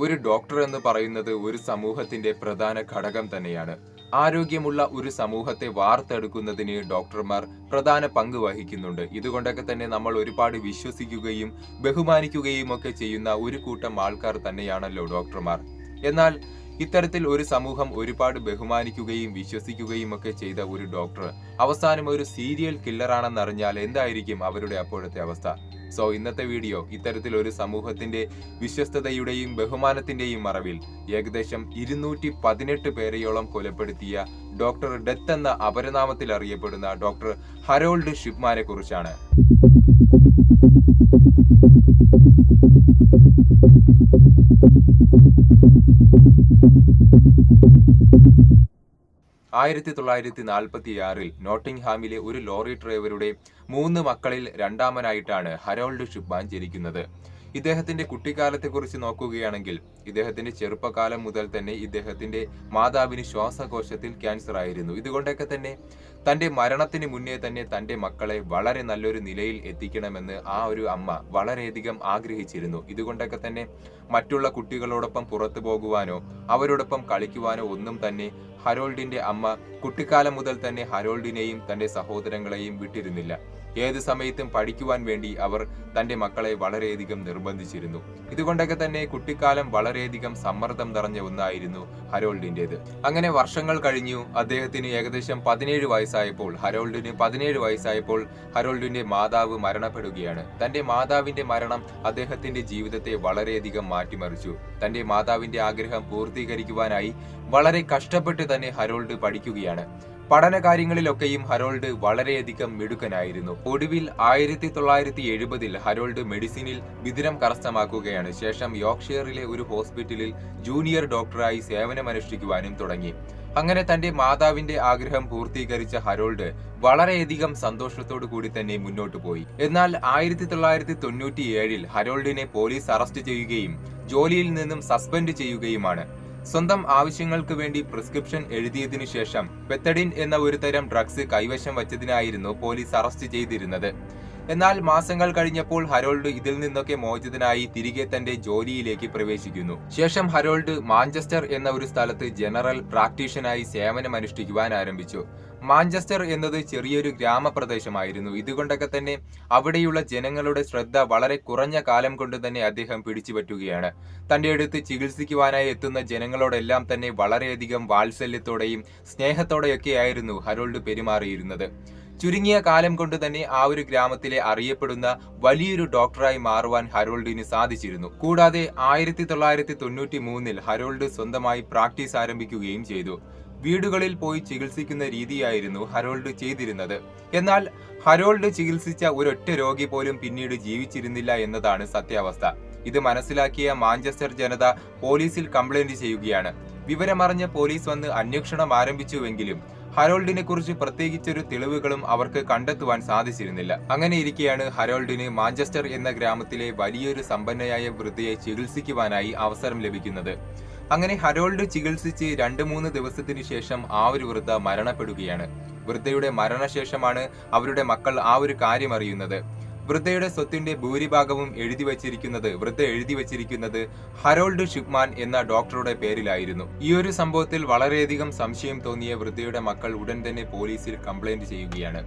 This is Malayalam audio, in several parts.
ഒരു ഡോക്ടർ എന്ന് പറയുന്നത് ഒരു സമൂഹത്തിന്റെ പ്രധാന ഘടകം തന്നെയാണ്. ആരോഗ്യമുള്ള ഒരു സമൂഹത്തെ വാർത്തെടുക്കുന്നതിന് ഡോക്ടർമാർ പ്രധാന പങ്ക് വഹിക്കുന്നുണ്ട്. ഇതുകൊണ്ടൊക്കെ തന്നെ നമ്മൾ ഒരുപാട് വിശ്വസിക്കുകയും ബഹുമാനിക്കുകയും ഒക്കെ ചെയ്യുന്ന ഒരു കൂട്ടം ആൾക്കാർ തന്നെയാണല്ലോ ഡോക്ടർമാർ എന്നാൽ ഇത്തരത്തിൽ ഒരു സമൂഹം ഒരുപാട് ബഹുമാനിക്കുകയും വിശ്വസിക്കുകയും ഒക്കെ ചെയ്ത ഒരു ഡോക്ടർ അവസാനം ഒരു സീരിയൽ കില്ലറാണെന്നറിഞ്ഞാൽ എന്തായിരിക്കും അവരുടെ അപ്പോഴത്തെ അവസ്ഥ? സോ ഇന്നത്തെ വീഡിയോ ഇത്തരത്തിൽ ഒരു സമൂഹത്തിന്റെ വിശ്വസ്തതയുടെയും ബഹുമാനത്തിന്റെയും മറവിൽ ഏകദേശം ഇരുന്നൂറ്റി പതിനെട്ട് പേരെയോളം കൊലപ്പെടുത്തിയ ഡോക്ടർ ഡെത്ത് എന്ന അപരനാമത്തിൽ അറിയപ്പെടുന്ന ഡോക്ടർ ഹരോൾഡ് ഷിപ്മാനെ കുറിച്ചാണ്. ആയിരത്തി തൊള്ളായിരത്തി നാൽപ്പത്തി ആറിൽ നോട്ടിംഗ്ഹാമിലെ ഒരു ലോറി ഡ്രൈവറുടെ മൂന്ന് മക്കളിൽ രണ്ടാമനായിട്ടാണ് ഹരോൾഡ് ഷുബാൻ ജനിക്കുന്നത്. ഇദ്ദേഹത്തിന്റെ കുട്ടിക്കാലത്തെക്കുറിച്ച് നോക്കുകയാണെങ്കിൽ ഇദ്ദേഹത്തിന്റെ ചെറുപ്പകാലം മുതൽ തന്നെ ഇദ്ദേഹത്തിന്റെ മാതാവിന് ശ്വാസകോശത്തിൽ ക്യാൻസർ ആയിരുന്നു. ഇതുകൊണ്ടൊക്കെ തന്നെ തന്റെ മരണത്തിന് മുന്നേ തന്നെ തന്റെ മക്കളെ വളരെ നല്ലൊരു നിലയിൽ എത്തിക്കണമെന്ന് ആ ഒരു അമ്മ വളരെയധികം ആഗ്രഹിച്ചിരുന്നു. ഇതുകൊണ്ടൊക്കെ തന്നെ മറ്റുള്ള കുട്ടികളോടൊപ്പം പുറത്തു പോകുവാനോ അവരോടൊപ്പം കളിക്കുവാനോ ഒന്നും തന്നെ ഹരോൾഡിന്റെ അമ്മ കുട്ടിക്കാലം മുതൽ തന്നെ ഹരോൾഡിനെയും തന്റെ സഹോദരങ്ങളെയും വിട്ടിരുന്നില്ല. ഏത് സമയത്തും പഠിക്കുവാൻ വേണ്ടി അവർ തന്റെ മക്കളെ വളരെയധികം നിർബന്ധിച്ചിരുന്നു. ഇതുകൊണ്ടൊക്കെ തന്നെ കുട്ടിക്കാലം വളരെയധികം സമ്മർദ്ദം നിറഞ്ഞ ഒന്നായിരുന്നു ഹരോൾഡിന്റേത് അങ്ങനെ വർഷങ്ങൾ കഴിഞ്ഞു. അദ്ദേഹത്തിന് ഏകദേശം പതിനേഴ് വയസ്സായപ്പോൾ ഹരോൾഡിന് പതിനേഴ് വയസ്സായപ്പോൾ ഹരോൾഡിന്റെ മാതാവ് മരണപ്പെടുകയാണ്. തന്റെ മാതാവിന്റെ മരണം അദ്ദേഹത്തിന്റെ ജീവിതത്തെ വളരെയധികം മാറ്റിമറിച്ചു. തന്റെ മാതാവിന്റെ ആഗ്രഹം പൂർത്തീകരിക്കുവാനായി വളരെ കഷ്ടപ്പെട്ട് തന്നെ ഹരോൾഡ് പഠിക്കുകയാണ്. പഠന കാര്യങ്ങളിലൊക്കെയും ഹരോൾഡ് വളരെയധികം മിടുക്കനായിരുന്നു. ഒടുവിൽ ആയിരത്തി തൊള്ളായിരത്തി എഴുപതിൽ ഹരോൾഡ് മെഡിസിനിൽ ബിരുദം കരസ്ഥമാക്കുകയാണ്. ശേഷം യോക്ഷെയറിലെ ഒരു ഹോസ്പിറ്റലിൽ ജൂനിയർ ഡോക്ടറായി സേവനമനുഷ്ഠിക്കുവാനും തുടങ്ങി. അങ്ങനെ തന്റെ മാതാവിന്റെ ആഗ്രഹം പൂർത്തീകരിച്ച ഹരോൾഡ് വളരെയധികം സന്തോഷത്തോടു കൂടി തന്നെ മുന്നോട്ടു പോയി. എന്നാൽ ആയിരത്തി തൊള്ളായിരത്തി തൊണ്ണൂറ്റി ഏഴിൽ ഹരോൾഡിനെ പോലീസ് അറസ്റ്റ് ചെയ്യുകയും ജോലിയിൽ നിന്നും സസ്പെൻഡ് ചെയ്യുകയുമാണ്. സ്വന്തം ആവശ്യങ്ങൾക്ക് വേണ്ടി പ്രിസ്ക്രിപ്ഷൻ എഴുതിയതിനു ശേഷം പെത്തഡിൻ എന്ന ഒരു തരം ഡ്രഗ്സ് കൈവശം വച്ചതിനായിരുന്നു പോലീസ് അറസ്റ്റ് ചെയ്തിരുന്നത്. എന്നാൽ മാസങ്ങൾ കഴിഞ്ഞപ്പോൾ ഹരോൾഡ് ഇതിൽ നിന്നൊക്കെ മോചിതനായി തിരികെ തന്റെ ജോലിയിലേക്ക് പ്രവേശിക്കുന്നു. ശേഷം ഹരോൾഡ് മാഞ്ചസ്റ്റർ എന്ന ഒരു സ്ഥലത്ത് ജനറൽ പ്രാക്ടീഷനായി സേവനമനുഷ്ഠിക്കുവാൻ ആരംഭിച്ചു. മാഞ്ചസ്റ്റർ എന്നത് ചെറിയൊരു ഗ്രാമപ്രദേശമായിരുന്നു. ഇതുകൊണ്ടൊക്കെ തന്നെ അവിടെയുള്ള ജനങ്ങളുടെ ശ്രദ്ധ വളരെ കുറഞ്ഞ കാലം കൊണ്ട് തന്നെ അദ്ദേഹം പിടിച്ചുപറ്റുകയാണ്. തന്റെ അടുത്ത് ചികിത്സിക്കുവാനായി എത്തുന്ന ജനങ്ങളോടെല്ലാം തന്നെ വളരെയധികം വാത്സല്യത്തോടെയും സ്നേഹത്തോടെയൊക്കെയായിരുന്നു ഹരോൾഡ് പെരുമാറിയിരുന്നത്. ചുരുങ്ങിയ കാലം കൊണ്ട് തന്നെ ആ ഒരു ഗ്രാമത്തിലെ അറിയപ്പെടുന്ന വലിയൊരു ഡോക്ടറായി മാറുവാൻ ഹരോൾഡിന് സാധിച്ചിരുന്നു. കൂടാതെ ആയിരത്തി തൊള്ളായിരത്തി തൊണ്ണൂറ്റി മൂന്നിൽ ഹരോൾഡ് സ്വന്തമായി പ്രാക്ടീസ് ആരംഭിക്കുകയും ചെയ്തു. വീടുകളിൽ പോയി ചികിത്സിക്കുന്ന രീതിയായിരുന്നു ഹരോൾഡ് ചെയ്തിരുന്നത്. എന്നാൽ ഹരോൾഡ് ചികിത്സിച്ച ഒരൊറ്റ രോഗി പോലും പിന്നീട് ജീവിച്ചിരുന്നില്ല എന്നതാണ് സത്യാവസ്ഥ. ഇത് മനസ്സിലാക്കിയ മാഞ്ചസ്റ്റർ ജനത പോലീസിൽ കംപ്ലൈന്റ് ചെയ്യുകയാണ്. വിവരമറിഞ്ഞ പോലീസ് വന്ന് അന്വേഷണം ആരംഭിച്ചുവെങ്കിലും ഹരോൾഡിനെ കുറിച്ച് പ്രത്യേകിച്ചൊരു തെളിവുകളും അവർക്ക് കണ്ടെത്തുവാൻ സാധിച്ചിരുന്നില്ല. അങ്ങനെ ഇരിക്കെയാണ് ഹരോൾഡിന് മാഞ്ചസ്റ്റർ എന്ന ഗ്രാമത്തിലെ വലിയൊരു സമ്പന്നയായ വൃദ്ധയെ ചികിത്സിക്കുവാനായി അവസരം ലഭിക്കുന്നത്. അങ്ങനെ ഹരോൾഡ് ചികിത്സിച്ച് രണ്ട് മൂന്ന് ദിവസത്തിന് ശേഷം ആ ഒരു വൃദ്ധ മരണപ്പെടുകയാണ്. വൃദ്ധയുടെ മരണശേഷമാണ് അവരുടെ മക്കൾ ആ ഒരു കാര്യം അറിയുന്നത്. വൃദ്ധയുടെ സ്വത്തിന്റെ ഭൂരിഭാഗവും എഴുതി വച്ചിരിക്കുന്നത് വൃദ്ധ എഴുതി വച്ചിരിക്കുന്നത് ഹരോൾഡ് ഷിപ്മാൻ എന്ന ഡോക്ടറുടെ പേരിലായിരുന്നു. ഈ ഒരു സംഭവത്തിൽ വളരെയധികം സംശയം തോന്നിയ വൃദ്ധയുടെ മക്കൾ ഉടൻ തന്നെ പോലീസിൽ കംപ്ലൈന്റ് ചെയ്യുകയാണ്.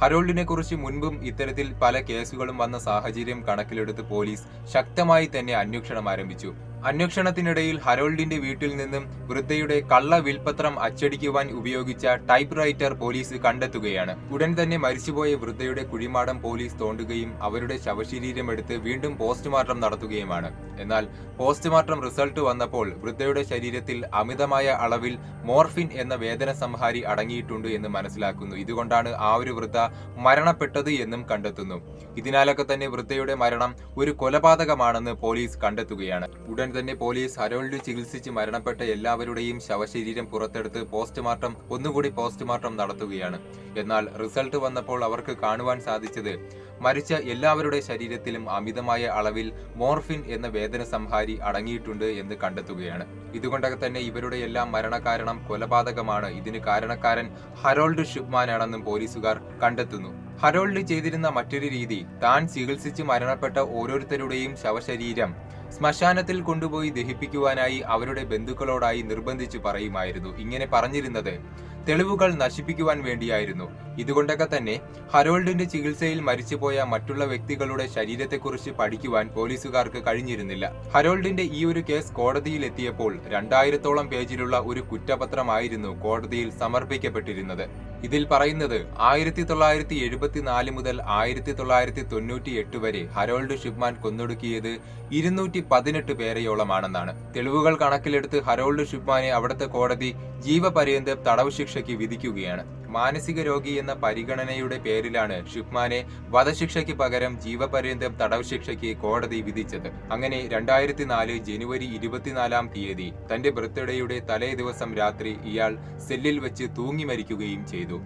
ഹരോൾഡിനെ കുറിച്ച് മുൻപും ഇത്തരത്തിൽ പല കേസുകളും വന്ന സാഹചര്യം കണക്കിലെടുത്ത് പോലീസ് ശക്തമായി തന്നെ അന്വേഷണം ആരംഭിച്ചു. അന്വേഷണത്തിനിടയിൽ ഹരോൾഡിന്റെ വീട്ടിൽ നിന്നും വൃദ്ധയുടെ കള്ള വിൽപത്രം അച്ചടിക്കുവാൻ ഉപയോഗിച്ച ടൈപ്പ് റൈറ്റർ പോലീസ് കണ്ടെത്തുകയാണ്. ഉടൻ തന്നെ മരിച്ചുപോയ വൃദ്ധയുടെ കുഴിമാടം പോലീസ് തോണ്ടുകയും അവരുടെ ശവശരീരം എടുത്ത് വീണ്ടും പോസ്റ്റ്മോർട്ടം നടത്തുകയുമാണ്. എന്നാൽ പോസ്റ്റ്മോർട്ടം റിസൾട്ട് വന്നപ്പോൾ വൃദ്ധയുടെ ശരീരത്തിൽ അമിതമായ അളവിൽ മോർഫിൻ എന്ന വേദന സംഹാരി അടങ്ങിയിട്ടുണ്ട് എന്ന് മനസ്സിലാക്കുന്നു. ഇതുകൊണ്ടാണ് ആ ഒരു വൃദ്ധ മരണപ്പെട്ടത് എന്നും കണ്ടെത്തുന്നു. ഇതിനാലൊക്കെ തന്നെ വൃദ്ധയുടെ മരണം ഒരു കൊലപാതകമാണെന്ന് പോലീസ് കണ്ടെത്തുകയാണ്. ഉടൻ തന്നെ പോലീസ് ഹരോൾഡ് ചികിത്സിച്ച് മരണപ്പെട്ട എല്ലാവരുടെയും ശവശരീരം പുറത്തെടുത്ത് പോസ്റ്റ്മോർട്ടം ഒന്നുകൂടി പോസ്റ്റ്മോർട്ടം നടത്തുകയാണ്. എന്നാൽ റിസൾട്ട് വന്നപ്പോൾ അവർക്ക് കാണുവാൻ സാധിച്ചത് മരിച്ച എല്ലാവരുടെ ശരീരത്തിലും അമിതമായ അളവിൽ മോർഫിൻ എന്ന വേദന സംഹാരി അടങ്ങിയിട്ടുണ്ട് എന്ന് കണ്ടെത്തുകയാണ്. ഇതുകൊണ്ടൊക്കെ തന്നെ ഇവരുടെ എല്ലാം മരണകാരണം കൊലപാതകമാണ്. ഇതിന് കാരണക്കാരൻ ഹരോൾഡ് ഷിപ്മാനാണെന്നും പോലീസുകാർ കണ്ടെത്തുന്നു. ഹരോൾഡ് ചെയ്തിരുന്ന മറ്റൊരു രീതി താൻ ചികിത്സിച്ച് മരണപ്പെട്ട ഓരോരുത്തരുടെയും ശവശരീരം ശ്മശാനത്തിൽ കൊണ്ടുപോയി ദഹിപ്പിക്കുവാനായി അവരുടെ ബന്ധുക്കളോടായി നിർബന്ധിച്ചു പറയുമായിരുന്നു. ഇങ്ങനെ പറഞ്ഞിരുന്നത് തെളിവുകൾ നശിപ്പിക്കുവാൻ വേണ്ടിയായിരുന്നു. ഇതുകൊണ്ടൊക്കെ തന്നെ ഹരോൾഡിന്റെ ചികിത്സയിൽ മരിച്ചുപോയ മറ്റുള്ള വ്യക്തികളുടെ ശരീരത്തെക്കുറിച്ച് പഠിക്കുവാൻ പോലീസുകാർക്ക് കഴിഞ്ഞിരുന്നില്ല. ഹരോൾഡിന്റെ ഈ ഒരു കേസ് കോടതിയിൽ എത്തിയപ്പോൾ രണ്ടായിരത്തോളം പേജിലുള്ള ഒരു കുറ്റപത്രമായിരുന്നു കോടതിയിൽ സമർപ്പിക്കപ്പെട്ടിരുന്നത്. ഇതിൽ പറയുന്നത് ആയിരത്തി തൊള്ളായിരത്തി എഴുപത്തിനാല് മുതൽ ആയിരത്തി തൊള്ളായിരത്തി തൊണ്ണൂറ്റി എട്ട് വരെ ഹരോൾഡ് ഷിപ്മാൻ കൊന്നൊടുക്കിയത് ഇരുന്നൂറ്റി പതിനെട്ട് പേരെയോളമാണെന്നാണ്. തെളിവുകൾ കണക്കിലെടുത്ത് ഹരോൾഡ് ഷിപ്മാനെ അവിടുത്തെ കോടതി ജീവപര്യന്തം തടവ് ശിക്ഷയ്ക്ക് വിധിക്കുകയാണ്. മാനസിക രോഗി എന്ന പരിഗണനയുടെ പേരിലാണ് ഷിഫ്മാനെ വധശിക്ഷയ്ക്ക് പകരം ജീവപര്യന്തം തടവ് ശിക്ഷയ്ക്ക് കോടതി വിധിച്ചത്. അങ്ങനെ രണ്ടായിരത്തി നാല് ജനുവരി ഇരുപത്തിനാലാം തീയതി തന്റെ ബർത്ത്ഡേയുടെ തലേ ദിവസം രാത്രി ഇയാൾ സെല്ലിൽ വെച്ച് തൂങ്ങി മരിക്കുകയും ചെയ്തു.